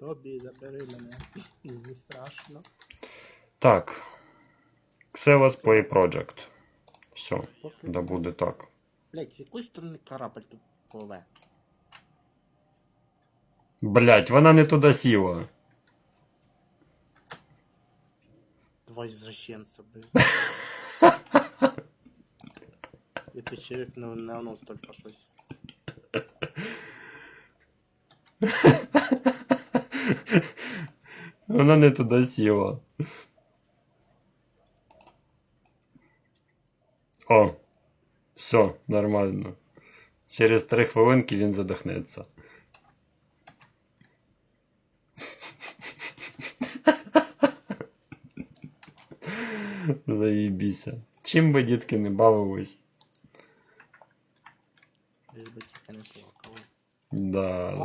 Тобі забери мене. Не страшно. Так. Xelos Play Project. Все, да буде так. Блять, з якої сторони корабль тут пливе? Блять, вона не туди сіла. Два извращенца, блин. Это человек на, на нос только щось. Вона не туди сіла. О, все, нормально. Через три хвилинки він задихнеться. Заїбіся. Чим би дітки не бавились? Лишь бы тільки не плакали. Да, да.